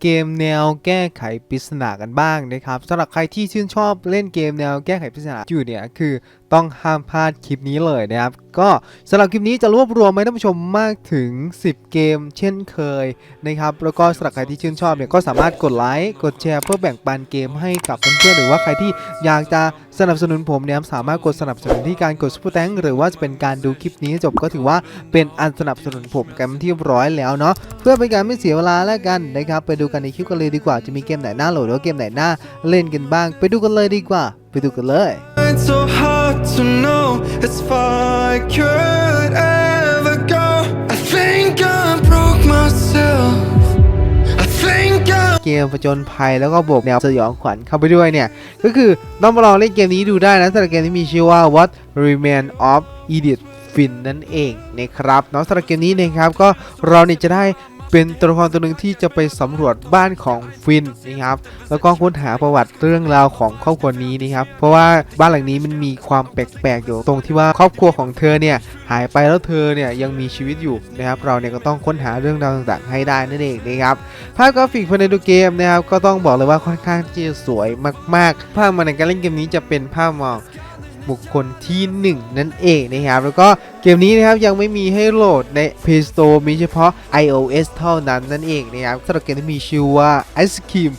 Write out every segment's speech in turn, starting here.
เกมแนวแก้ไขปริศนากันบ้างนะครับสำหรับใครที่ชื่นชอบเล่นเกมแนวแก้ไขปริศนาอยู่เนี่ยคือ ต้องห้ามพลาดคลิปนี้เลยนะครับ ก็สำหรับคลิปนี้จะรวบรวมให้ท่านผู้ชมมากถึง 10 เกม เช่นเคยนะครับแล้วก็สำหรับใครที่ชื่นชอบเนี่ยก็สามารถกดไลค์กดแชร์เพื่อแบ่งปันเกมให้กับเพื่อนๆหรือว่าใครที่อยากจะสนับสนุนผมเนี่ยสามารถกดสนับสนุนที่การกดซุปเปอร์แตงหรือว่าจะเป็นการดูคลิปนี้จบก็ถือว่าเป็นอันสนับสนุนผมกันที่ร้อยแล้วเนาะเพื่อเป็นการไม่เสียเวลาแล้วกันนะครับไปดูกันในคลิปกันเลยดีกว่าจะมีเกมไหนน่าโหลดหรือเกมไหนน่าเล่นกันบ้าง ไปดูกันเลยดีกว่า ไปดูกันเลย hard to know as far I could ever go. I think I broke myself. I think I เกมผจญภัยแล้วก็บวกแนวสยองขวัญเข้าไปด้วยเนี่ย ก็คือต้องมาลองเล่นเกมนี้ดูได้นะสำหรับเกมที่มีชื่อว่า What Remain of Edith Fin นั่นเองนะครับเนาะสำหรับเกมนี้นะครับก็เราเนี่ยจะได้ เป็นตัวละครตัวหนึ่งที่จะไปสำรวจบ้านของฟินนะครับ แล้วก็ค้นหาประวัติเรื่องราวของครอบครัวนี้นะครับ เพราะว่าบ้านหลังนี้มันมีความแปลกๆอยู่ตรงที่ว่าครอบครัวของเธอเนี่ยหายไปแล้วเธอเนี่ยยังมีชีวิตอยู่นะครับ เราเนี่ยก็ต้องค้นหาเรื่องราวต่างๆ ให้ได้นั่นเองนะครับภาพกราฟิกภายในตัวเกมนะครับ ก็ต้องบอกเลยว่าค่อนข้างที่จะสวยมาก ๆ ภาพมาในการเล่นเกมนี้จะเป็นภาพมอง บุคคลที่ 1 นั่นเองนะครับแล้วก็เกมนี้นะครับยังไม่มีให้โหลดใน Play Store มีเฉพาะ iOS เท่านั้นนั่นเองนะครับสำหรับเกมที่มีชื่อว่า Ice Cream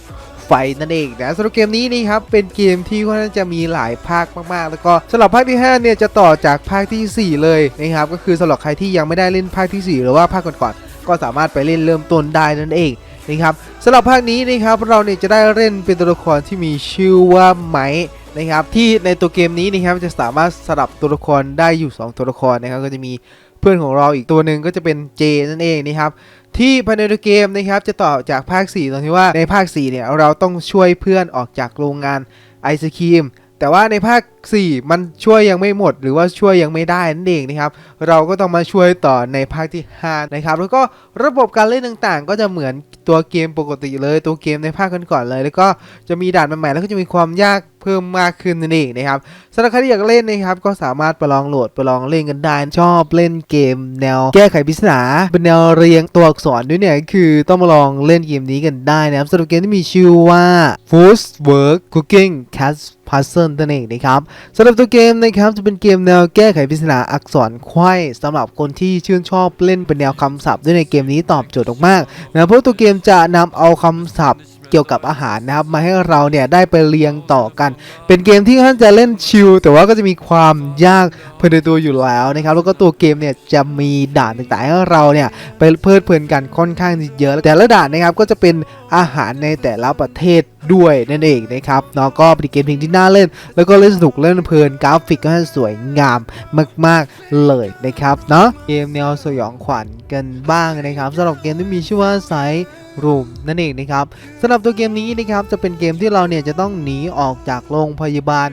ไฟนั่นเองนะสำหรับเกมนี้นี่ครับเป็นเกมที่ค่อนข้างจะมีหลายภาคมากๆ แล้วก็สำหรับภาคที่5เนี่ยจะต่อจากภาคทีสี่4 เลยนะครับก็คือสำหรับใครที่ยังไม่ได้เล่นภาคทีสี่ 4 หรือว่าภาคก่อนๆก็สามารถไปเล่นเริ่มต้นได้นั่นเอง นะครับสำหรับภาคนี้นะครับเราเนี่ยจะได้เล่นเป็นตัวละครที่มีชื่อว่าไมค์นะครับที่ในตัวเกมนี้นะครับจะสามารถสลับตัวละครได้อยู่ 2 ตัวละครนะครับก็จะมีเพื่อนของเราอีกตัวหนึ่งก็จะเป็นเจนั่นเองนะครับที่ภายในตัวเกมนะครับจะต่อจากภาค 4 ตรงที่ว่าในภาค4เนี่ยเราต้องช่วยเพื่อนออกจากโรงงานไอศครีม แต่ว่าในภาค 4 มันช่วยยังไม่หมด หรือว่าช่วยยังไม่ได้นั่นเองนะครับ เราก็ต้องมาช่วยต่อในภาคที่5นะครับ แล้วก็ระบบการเล่นต่างๆ ก็จะเหมือนตัวเกมปกติเลย ตัวเกมในภาคก่อนๆเลย แล้วก็จะมีด่านใหม่ๆแล้วก็จะมีความยาก เพิ่มมากขึ้นนั่นเองนะครับสำหรับใครที่อยากเล่นนะครับก็สามารถไปลองโหลดไปลองเล่นกันได้ชอบเล่นเกม แนวแก้ไขปริศนาเป็นแนวเรียงตัวอักษรด้วยเนี่ยคือต้องมาลองเล่นเกมนี้กันได้นะครับสำหรับเกมที่มีชื่อว่า Food Work Cooking Cat Puzzle นั่นเองนะครับสำหรับตัวเกมนะครับจะเป็นเกมแนวแก้ไขปริศนาอักษรไขว้สำหรับคนที่ชื่นชอบเล่นเป็นแนวคำศัพท์ด้วยในเกมนี้ตอบโจทย์มากๆนะเพราะตัวเกมจะนำเอาคำศัพท์ เกี่ยวกับอาหารนะครับ มาให้เราเนี่ยได้ไปเรียงต่อกัน เป็นเกมที่ท่านจะเล่นชิลแต่ว่าก็จะมีความยากภายในตัวอยู่แล้วนะครับ แล้วก็ตัวเกมเนี่ยจะมีด่านต่างๆให้เราเนี่ยไปเพลิดเพลินกันค่อนข้างเยอะแต่ละด่านนะครับก็จะเป็น อาหารในแต่ละประเทศด้วยนั่นเองนะครับเนาะก็เป็นเกมเพลงที่น่าเล่น แล้วก็เล่นสนุกเล่นเพลินกราฟิกก็สวยงามมาก ๆ เลยนะครับเนาะเกมแนวสยองขวัญกันบ้างนะครับสำหรับเกมที่มีชื่อว่าไซรูมนั่นเองนะครับสำหรับตัวเกมนี้นะครับจะเป็นเกมที่เราเนี่ยจะต้องหนีออกจากโรงพยาบาล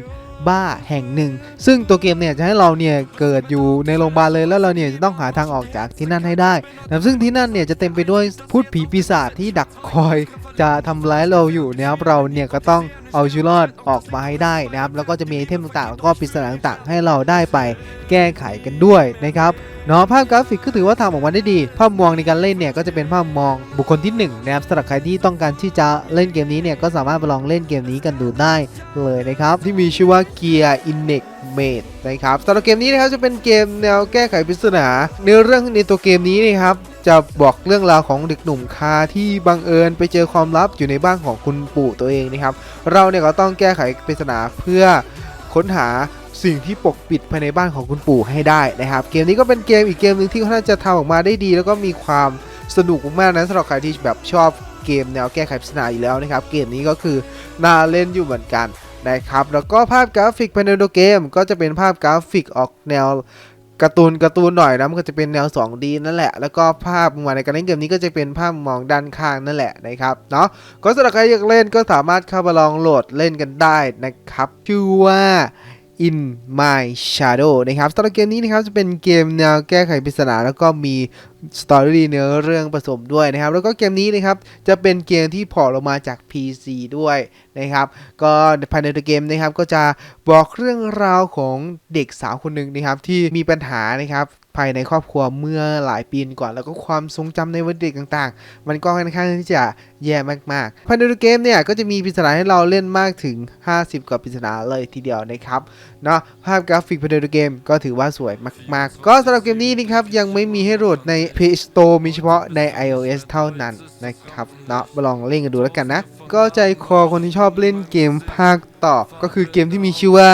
บ้าแห่งหนึ่ง ซึ่งตัวเกมเนี่ยจะให้เราเนี่ยเกิดอยู่ในโรงพยาบาลเลยแล้วเราเนี่ยจะต้องหาทางออกจากที่นั่นให้ได้นะซึ่งที่นั่นเนี่ยจะเต็มไปด้วยพูดผีปีศาจที่ดักคอย จะทำร้ายเราอยู่นะครับเราเนี่ยก็ต้องเอาชีวิตรอดออกมาให้ได้นะครับแล้วก็จะมีไอเทมต่างๆ แล้วก็ปริศนาต่างๆ ให้เราได้ไปแก้ไขกันด้วยนะครับเนาะภาพกราฟิกก็ถือว่าทำออกมาได้ดี ภาพมองในการเล่นเนี่ยก็จะเป็นภาพมองบุคคลที่1นะครับสำหรับใครที่ต้องการที่จะเล่นเกมนี้เนี่ยก็สามารถไปลองเล่นเกมนี้กันดูได้เลยนะครับที่มีชื่อว่า Gear Inex Mate น นะครับสำหรับเกมนี้นะครับจะเป็นเกมแนวแก้ไขปริศนาเนื้อเรื่องในตัวเกมนี้นะครับจะบอกเรื่องราวของเด็กหนุ่มคาที่บังเอิญไปเจอความลับอยู่ในบ้านของคุณปู่ตัวเองนะครับ เราเนี่ยก็ต้องแก้ไขปริศนาเพื่อค้นหาสิ่งที่ปกปิดภายในบ้านของคุณปู่ให้ได้นะครับ เกมนี้ก็เป็นเกมอีกเกมหนึ่งที่ค่อนข้างจะทำออกมาได้ดี แล้วก็มีความสนุกมากนะสำหรับใครที่แบบชอบเกมแนวแก้ไขปริศนาอยู่แล้วนะครับ เกมนี้ก็คือน่าเล่นอยู่เหมือนกัน นะครับแล้วก็ภาพกราฟิกภายในตัวเกม ก็จะเป็นภาพกราฟิกออกแนวการ์ตูนการ์ตูนหน่อยนะมันก็จะเป็นแนว 2D นั่นแหละ แล้วก็ภาพมุมมองในการเล่นเกมนี้ก็จะเป็นภาพมองด้านข้างนั่นแหละนะครับเนาะก็สำหรับใครอยากเล่นก็สามารถเข้ามาลองโหลดเล่นกันได้นะครับชื่อว่า In My Shadow นะครับสำหรับเกมนี้นะครับจะเป็นเกมแนวแก้ไขปริศนาแล้วก็มีสตอรี่เนื้อเรื่องผสมด้วยนะครับ แล้วก็เกมนี้นะครับ จะเป็นเกมที่พอร์ตลงมาจาก PC ด้วยนะครับ ก็ภายในตัวเกมนะครับ ก็จะบอกเรื่องราวของเด็กสาวคนหนึ่งนะครับ ที่มีปัญหานะครับภายในครอบครัวเมื่อหลายปีก่อน แล้วก็ความทรงจำในวัยเด็กต่างๆ มันก็ค่อนข้างที่จะแย่มากๆภายในเกมเนี่ยก็จะมีปริศนาให้เราเล่นมากถึง 50 กว่าปริศนาเลยทีเดียวนะครับเนาะภาพกราฟิกภายในเกมก็ถือว่าสวยมาก ๆ ก็สำหรับเกมนี้นะครับยังไม่มีให้โหลดใน Play Store มีเฉพาะใน iOS เท่านั้นนะครับเนาะมาลองเล่นกันดูแล้วกันนะ ก็ใจคอคนที่ชอบเล่นเกมภาคต่อ ก็คือเกมที่มีชื่อว่า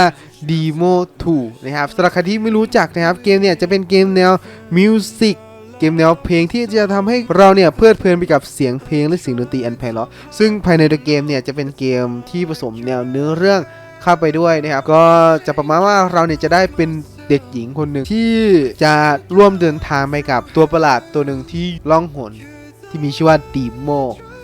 Demo 2 นะครับสำหรับใครที่ไม่รู้จักนะครับเกมเนี่ยจะเป็นเกมแนวมิวสิกเกมแนวเพลงที่จะทำให้เราเนี่ยเพลิดเพลินไปกับเสียงเพลงและเสียงดนตรีอันไพเราะซึ่งภายในเกมเนี่ยจะเป็นเกมที่ผสมแนวเนื้อเรื่อง เข้าไปด้วยนะครับ ก็จะประมาณว่าเราเนี่ยจะได้เป็นเด็กหญิงคนหนึ่งที่จะร่วมเดินทางไปกับตัวประหลาดตัวหนึ่งที่ล่องหนที่มีชื่อว่าดีโม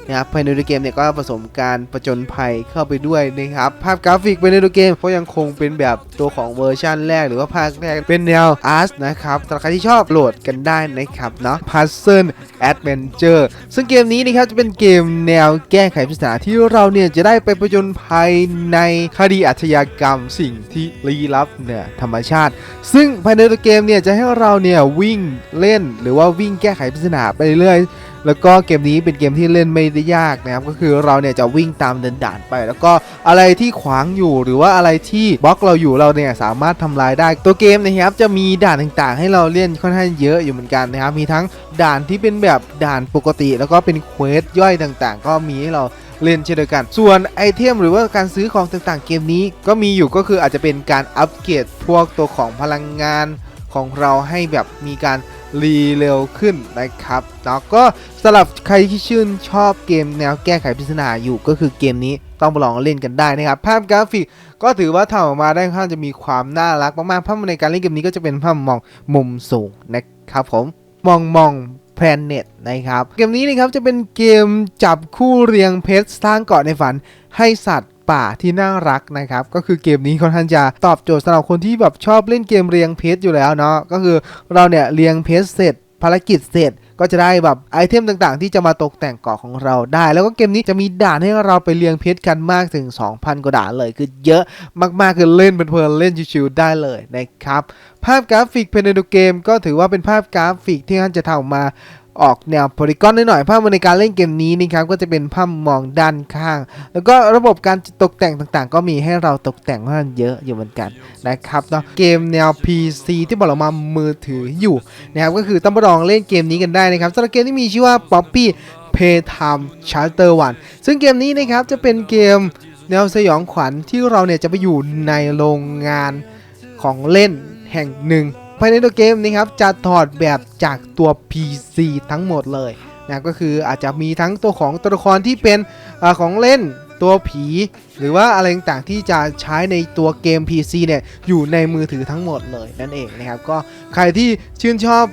นะครับภายในตัวเกมเนี่ยก็ผสมการประจนภัยเข้าไปด้วยนะครับภาพกราฟิกภายในตัวเกมก็ยังคงเป็นแบบตัวของเวอร์ชันแรกหรือว่าภาคแรกเป็นแนวอาร์ตนะครับสำหรับใครที่ชอบโหลดกันได้นะครับเนาะ Puzzle Adventure ซึ่งเกมนี้นะครับจะเป็นเกมแนวแก้ไขปริศนาที่เราเนี่ยจะได้ไปประจนภัยในคดีอาชญากรรมสิ่งที่ลี้ลับเนี่ยธรรมชาติ ซึ่งภายในตัวเกมเนี่ยจะให้เราเนี่ยวิ่งเล่นหรือว่าวิ่งแก้ไขปริศนาไปเรื่อย แล้วก็เกมนี้เป็นเกมที่เล่นไม่ได้ยากนะครับก็คือเราเนี่ยจะวิ่งตามเดินด่านไป แล้วก็อะไรที่ขวางอยู่หรือว่าอะไรที่บล็อกเราอยู่เราเนี่ยสามารถทำลายได้ ตัวเกมนะครับจะมีด่านต่างๆ ให้เราเล่นค่อนข้างเยอะอยู่เหมือนกันนะครับมีทั้งด่านที่เป็นแบบด่านปกติ แล้วก็เป็นเควสย่อยต่างๆ ก็มีให้เราเล่นเช่นเดียวกัน ส่วนไอเทมหรือว่าการซื้อของต่างๆ เกมนี้ ก็มีอยู่ก็คืออาจจะเป็นการอัปเกรดพวกตัวของพลังงานของเราให้แบบมีการ รีเร็วขึ้นนะครับแล้วก็สำหรับใครที่ชื่นชอบเกมแนวแก้ไขปริศนาอยู่ก็คือเกมนี้ต้องลองเล่นกันได้นะครับ ภาพกราฟิกก็ถือว่าทำออกมาได้ค่อนข้างจะมีความน่ารักมากๆภาพในการเล่นเกมนี้ก็จะเป็นภาพมองมุมสูงนะครับผมมองมอง Planet นะครับ เกมนี้นะครับจะเป็นเกมจับคู่เรียงเพชรสร้างเกาะในฝันให้สัตว์ ป่าที่น่ารักนะครับ ก็คือเกมนี้ค่อนข้างจะตอบโจทย์สำหรับคนที่แบบชอบเล่นเกมเรียงเพชรอยู่แล้วเนาะก็คือเราเนี่ยเรียงเพชรเสร็จภารกิจเสร็จก็จะได้แบบไอเทมต่างๆ ที่จะมาตกแต่งเกาะของเราได้ แล้วก็เกมนี้จะมีด่านให้เราไปเรียงเพชรกันมากถึง 2,000 กว่าด่านเลยคือเยอะมากๆคือเล่นเป็นเพลินเล่นชิวๆได้เลยนะครับ ภาพกราฟิกภายในเกมก็ถือว่าเป็นภาพกราฟิกที่ท่านจะทำมา ออกแนวโพลีกอนหน่อยๆภาพในการเล่นเกมนี้นะครับก็จะเป็นภาพมองด้านข้าง แล้วก็ระบบการตกแต่งต่างๆ ก็มีให้เราตกแต่งค่อนข้าเยอะอยู่เหมือนกันนะครับเนาะเกมแนว PC ที่บอกเรามามือถืออยู่นะครับก็คือต้องมาลองเล่นเกมนี้กันได้นะครับสำหรับเกมที่มีชื่อว่า Poppy Playtime Charter 1ซึ่งเกมนี้นะครับจะเป็นเกมแนวสยองขวัญที่เราเนี่ยจะไปอยู่ในโรงงานของเล่นแห่งหนึ่ง ภายในตัวเกมนะครับจะถอดแบบจากตัว PC ทั้งหมดเลยนะก็คืออาจจะมีทั้งตัวของตัวละครที่เป็นอของเล่นตัวผี หรือว่าอะไรต่างๆที่จะใช้ในตัวเกม PC เนี่ยอยู่ในมือถือทั้งหมดเลยนั่นเองนะครับ ก็ใครที่ชื่นชอบ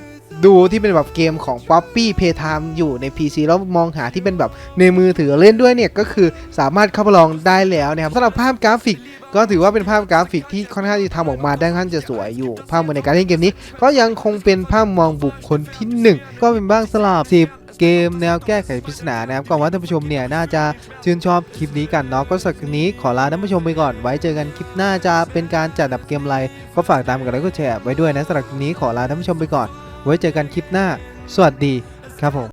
ดูที่เป็นแบบเกมของ Poppy Playtime อยู่ใน PC แล้วมองหาที่เป็นแบบในมือถือเล่นด้วยเนี่ย ก็คือสามารถเข้ามาลองได้แล้วนะครับสำหรับภาพกราฟิก ก็ถือว่าเป็นภาพกราฟิกที่ค่อนข้างที่ทำออกมาได้ค่อนข้างจะสวยอยู่ ภาพในการเล่นเกมนี้ ก็ยังคงเป็นภาพมองบุคคลที่ 1 ก็เป็นบ้างสลับสิบเกมแนวแก้ไขปริศนานะครับก็หวังว่าท่านผู้ชมเนี่ยน่าจะชื่นชอบคลิปนี้กันเนาะก็สำหรับคลิปนี้ขอลาท่านผู้ชมไปก่อน ไว้เจอกันคลิปหน้าจะเป็นการจัดอันดับเกมอะไรก็ฝากตามกันแล้วก็แชร์ไว้ด้วยนะสำหรับคลิปนี้ขอลาท่านผู้ชมไปก่อน ไว้เจอกันคลิปหน้า สวัสดีครับผม